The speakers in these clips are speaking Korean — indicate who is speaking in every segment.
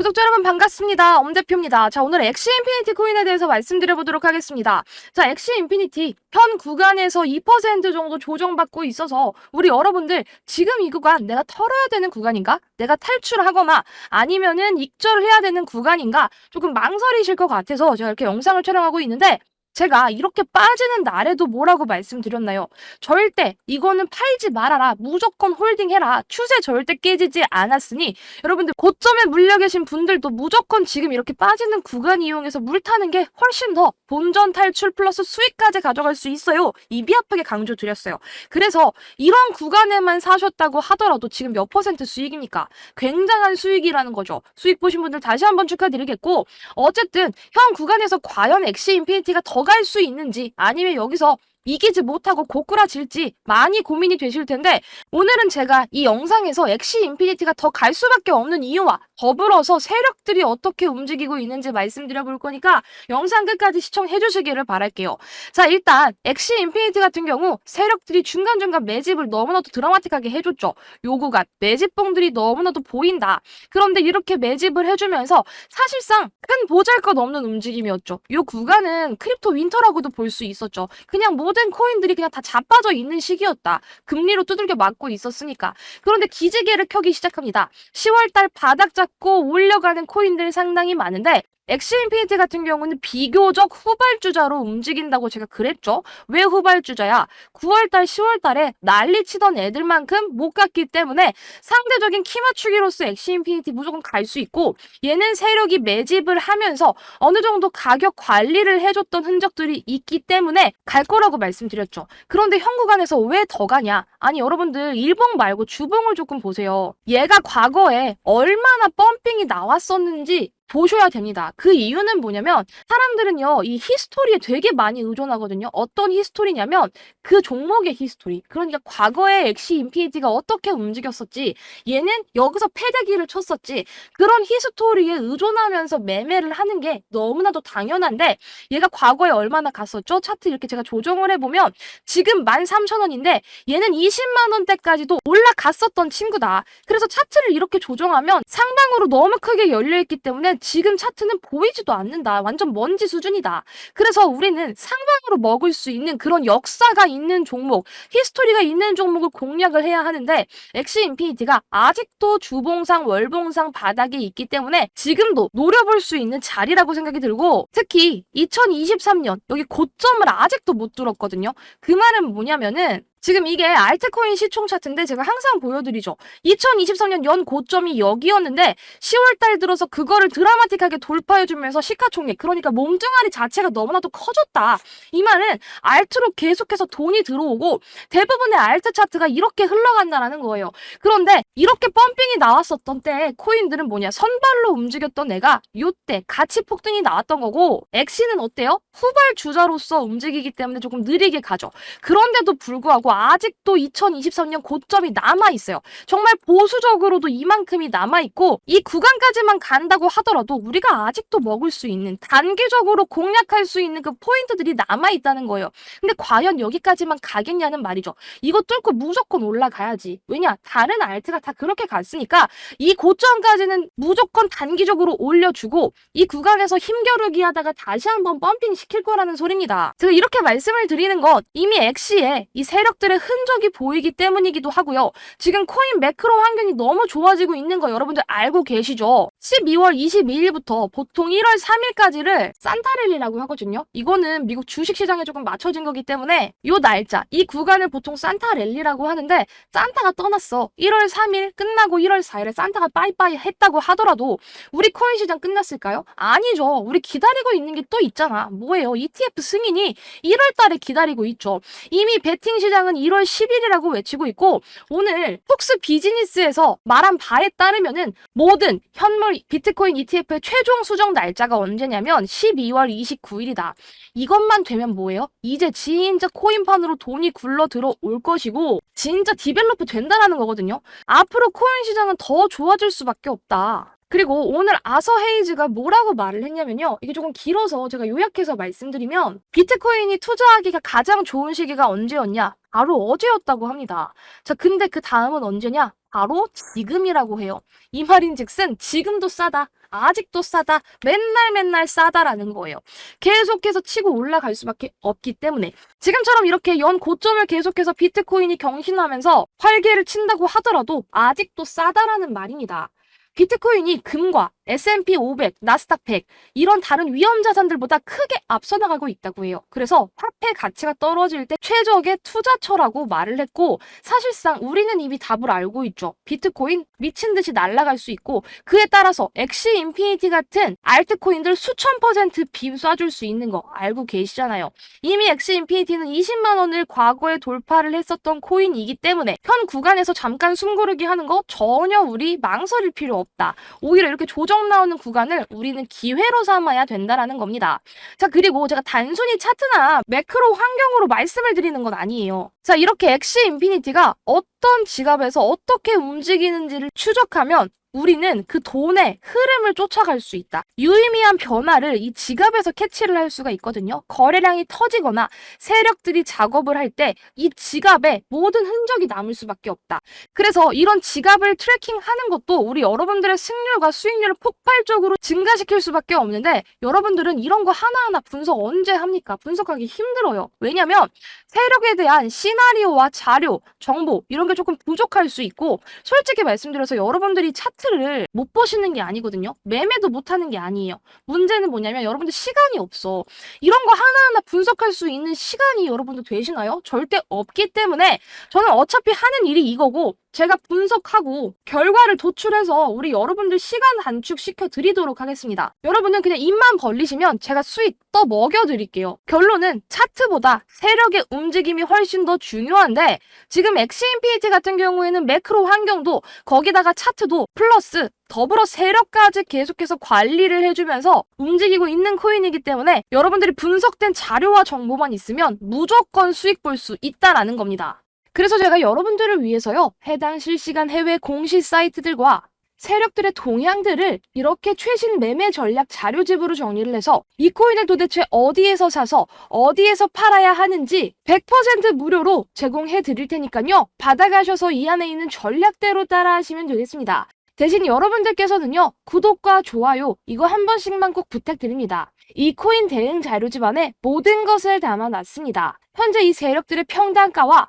Speaker 1: 구독자 여러분 반갑습니다. 엄대표입니다. 자, 오늘 엑시 인피니티 코인에 대해서 말씀드려보도록 하겠습니다. 자, 엑시 인피니티 현 구간에서 2% 정도 조정받고 있어서 우리 여러분들 지금 이 구간 내가 털어야 되는 구간인가? 내가 탈출하거나 아니면은 익절을 해야 되는 구간인가? 조금 망설이실 것 같아서 제가 이렇게 영상을 촬영하고 있는데 제가 이렇게 빠지는 날에도 뭐라고 말씀드렸나요? 절대 이거는 팔지 말아라. 무조건 홀딩해라. 추세 절대 깨지지 않았으니 여러분들 고점에 물려 계신 분들도 무조건 지금 이렇게 빠지는 구간 이용해서 물 타는 게 훨씬 더 본전 탈출 플러스 수익까지 가져갈 수 있어요. 이비 아프게 강조드렸어요. 그래서 이런 구간에만 사셨다고 하더라도 지금 몇 퍼센트 수익입니까? 굉장한 수익이라는 거죠. 수익 보신 분들 다시 한번 축하드리겠고 어쨌든 현 구간에서 과연 엑시 인피니티가 더갈 수 있는지 아니면 여기서 이기지 못하고 고꾸라질지 많이 고민이 되실 텐데 오늘은 제가 이 영상에서 엑시 인피니티가 더 갈 수밖에 없는 이유와 더불어서 세력들이 어떻게 움직이고 있는지 말씀드려 볼 거니까 영상 끝까지 시청해 주시기를 바랄게요. 자, 일단 엑시 인피니티 같은 경우 세력들이 중간중간 매집을 너무나도 드라마틱하게 해줬죠. 요 구간 매집봉들이 너무나도 보인다. 그런데 이렇게 매집을 해주면서 사실상 큰 보잘것없는 움직임이었죠. 요 구간은 크립토 윈터라고도 볼 수 있었죠. 그냥 모든 코인들이 그냥 다 자빠져 있는 시기였다. 금리로 두들겨 맞고 있었으니까. 그런데 기지개를 켜기 시작합니다. 10월달 바닥 잡고 올려가는 코인들 상당히 많은데 엑시 인피니티 같은 경우는 비교적 후발주자로 움직인다고 제가 그랬죠. 왜 후발주자야? 9월달, 10월달에 난리 치던 애들만큼 못 갔기 때문에 상대적인 키 맞추기로서 엑시 인피니티 무조건 갈 수 있고 얘는 세력이 매집을 하면서 어느 정도 가격 관리를 해줬던 흔적들이 있기 때문에 갈 거라고 말씀드렸죠. 그런데 현 구간에서 왜 더 가냐? 아니 여러분들 일봉 말고 주봉을 조금 보세요. 얘가 과거에 얼마나 펌핑이 나왔었는지 보셔야 됩니다. 그 이유는 뭐냐면 사람들은요 이 히스토리에 되게 많이 의존하거든요. 어떤 히스토리냐면 그 종목의 히스토리. 그러니까 과거에 엑시 인피니티가 어떻게 움직였었지, 얘는 여기서 패대기를 쳤었지. 그런 히스토리에 의존하면서 매매를 하는 게 너무나도 당연한데 얘가 과거에 얼마나 갔었죠? 차트 이렇게 제가 조정을 해보면 지금 13,000원인데 얘는 20만 원대까지도 올라갔었던 친구다. 그래서 차트를 이렇게 조정하면 상방으로 너무 크게 열려 있기 때문에 지금 차트는 보이지도 않는다. 완전 먼지 수준이다. 그래서 우리는 상방으로 먹을 수 있는 그런 역사가 있는 종목, 히스토리가 있는 종목을 공략을 해야 하는데 엑시 인피니티가 아직도 주봉상, 월봉상 바닥에 있기 때문에 지금도 노려볼 수 있는 자리라고 생각이 들고 특히 2023년 여기 고점을 아직도 못 뚫었거든요. 그 말은 뭐냐면은 지금 이게 알트코인 시총 차트인데 제가 항상 보여드리죠. 2023년 연 고점이 여기였는데 10월달 들어서 그거를 드라마틱하게 돌파해주면서 시가총액 그러니까 몸뚱아리 자체가 너무나도 커졌다. 이 말은 알트로 계속해서 돈이 들어오고 대부분의 알트 차트가 이렇게 흘러간다라는 거예요. 그런데 이렇게 펌핑이 나왔었던 때 코인들은 뭐냐 선발로 움직였던 애가 요때 가치 폭등이 나왔던 거고 엑시는 어때요? 후발 주자로서 움직이기 때문에 조금 느리게 가죠. 그런데도 불구하고 아직도 2023년 고점이 남아 있어요. 정말 보수적으로도 이만큼이 남아 있고 이 구간까지만 간다고 하더라도 우리가 아직도 먹을 수 있는 단기적으로 공략할 수 있는 그 포인트들이 남아 있다는 거예요. 근데 과연 여기까지만 가겠냐는 말이죠. 이거 뚫고 무조건 올라가야지. 왜냐? 다른 알트가 다 그렇게 갔으니까 이 고점까지는 무조건 단기적으로 올려주고 이 구간에서 힘겨루기 하다가 다시 한번 펌핑 시킬 거라는 소리입니다. 제가 이렇게 말씀을 드리는 건 이미 엑시에 이 세력 들의 흔적이 보이기 때문이기도 하고요. 지금 코인 매크로 환경이 너무 좋아지고 있는 거 여러분들 알고 계시죠? 12월 22일부터 보통 1월 3일까지를 산타랠리라고 하거든요. 이거는 미국 주식시장에 조금 맞춰진 거기 때문에 이 날짜, 이 구간을 보통 산타랠리라고 하는데 산타가 떠났어. 1월 3일 끝나고 1월 4일에 산타가 빠이빠이 했다고 하더라도 우리 코인 시장 끝났을까요? 아니죠. 우리 기다리고 있는 게 또 있잖아. 뭐예요? ETF 승인이 1월 달에 기다리고 있죠. 이미 베팅 시장은 1월 10일이라고 외치고 있고 오늘 폭스 비즈니스에서 말한 바에 따르면은 모든 현물 비트코인 ETF의 최종 수정 날짜가 언제냐면 12월 29일이다. 이것만 되면 뭐예요? 이제 진짜 코인판으로 돈이 굴러 들어올 것이고 진짜 디벨로프 된다라는 거거든요. 앞으로 코인 시장은 더 좋아질 수밖에 없다. 그리고 오늘 아서 헤이즈가 뭐라고 말을 했냐면요. 이게 조금 길어서 제가 요약해서 말씀드리면 비트코인이 투자하기가 가장 좋은 시기가 언제였냐? 바로 어제였다고 합니다. 자, 근데 그 다음은 언제냐? 바로 지금이라고 해요. 이 말인 즉슨 지금도 싸다. 아직도 싸다. 맨날 맨날 싸다라는 거예요. 계속해서 치고 올라갈 수밖에 없기 때문에 지금처럼 이렇게 연 고점을 계속해서 비트코인이 경신하면서 활개를 친다고 하더라도 아직도 싸다라는 말입니다. 비트코인이 금과 S&P 500, 나스닥 100 이런 다른 위험 자산들보다 크게 앞서 나가고 있다고 해요. 그래서 화폐 가치가 떨어질 때 최적의 투자처라고 말을 했고 사실상 우리는 이미 답을 알고 있죠. 비트코인 미친 듯이 날아갈 수 있고 그에 따라서 엑시 인피니티 같은 알트코인들 수천 퍼센트 빔 쏴줄 수 있는 거 알고 계시잖아요. 이미 엑시 인피니티는 20만 원을 과거에 돌파를 했었던 코인이기 때문에 현 구간에서 잠깐 숨고르기 하는 거 전혀 우리 망설일 필요 없다. 오히려 이렇게 조정 나오는 구간을 우리는 기회로 삼아야 된다라는 겁니다. 자, 그리고 제가 단순히 차트나 매크로 환경으로 말씀을 드리는 건 아니에요. 자, 이렇게 엑시 인피니티가 어떤 지갑에서 어떻게 움직이는지를 추적하면 우리는 그 돈의 흐름을 쫓아갈 수 있다. 유의미한 변화를 이 지갑에서 캐치를 할 수가 있거든요. 거래량이 터지거나 세력들이 작업을 할 때 이 지갑에 모든 흔적이 남을 수밖에 없다. 그래서 이런 지갑을 트래킹하는 것도 우리 여러분들의 승률과 수익률을 폭발적으로 증가시킬 수밖에 없는데 여러분들은 이런 거 하나하나 분석 언제 합니까? 분석하기 힘들어요. 왜냐면 세력에 대한 시나리오와 자료, 정보 이런 게 조금 부족할 수 있고 솔직히 말씀드려서 여러분들이 차트를 못 보시는 게 아니거든요. 매매도 못 하는 게 아니에요. 문제는 뭐냐면 여러분들 시간이 없어. 이런 거 하나하나 분석할 수 있는 시간이 여러분들 되시나요? 절대 없기 때문에 저는 어차피 하는 일이 이거고 제가 분석하고 결과를 도출해서 우리 여러분들 시간 단축시켜 드리도록 하겠습니다. 여러분은 그냥 입만 벌리시면 제가 수익 떠 먹여 드릴게요. 결론은 차트보다 세력의 움직임이 훨씬 더 중요한데 지금 엑시인피니티 같은 경우에는 매크로 환경도 거기다가 차트도 플러스 더불어 세력까지 계속해서 관리를 해주면서 움직이고 있는 코인이기 때문에 여러분들이 분석된 자료와 정보만 있으면 무조건 수익 볼 수 있다라는 겁니다. 그래서 제가 여러분들을 위해서요, 해당 실시간 해외 공시 사이트들과 세력들의 동향들을 이렇게 최신 매매 전략 자료집으로 정리를 해서 이 코인을 도대체 어디에서 사서 어디에서 팔아야 하는지 100% 무료로 제공해 드릴 테니까요. 받아가셔서 이 안에 있는 전략대로 따라 하시면 되겠습니다. 대신 여러분들께서는요, 구독과 좋아요, 이거 한 번씩만 꼭 부탁드립니다. 이 코인 대응 자료집 안에 모든 것을 담아놨습니다. 현재 이 세력들의 평단가와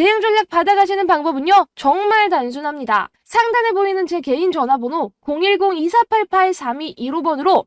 Speaker 1: 대응 전략 받아가시는 방법은요, 정말 단순합니다. 상단에 보이는 제 개인 전화번호 010-2488-3215번으로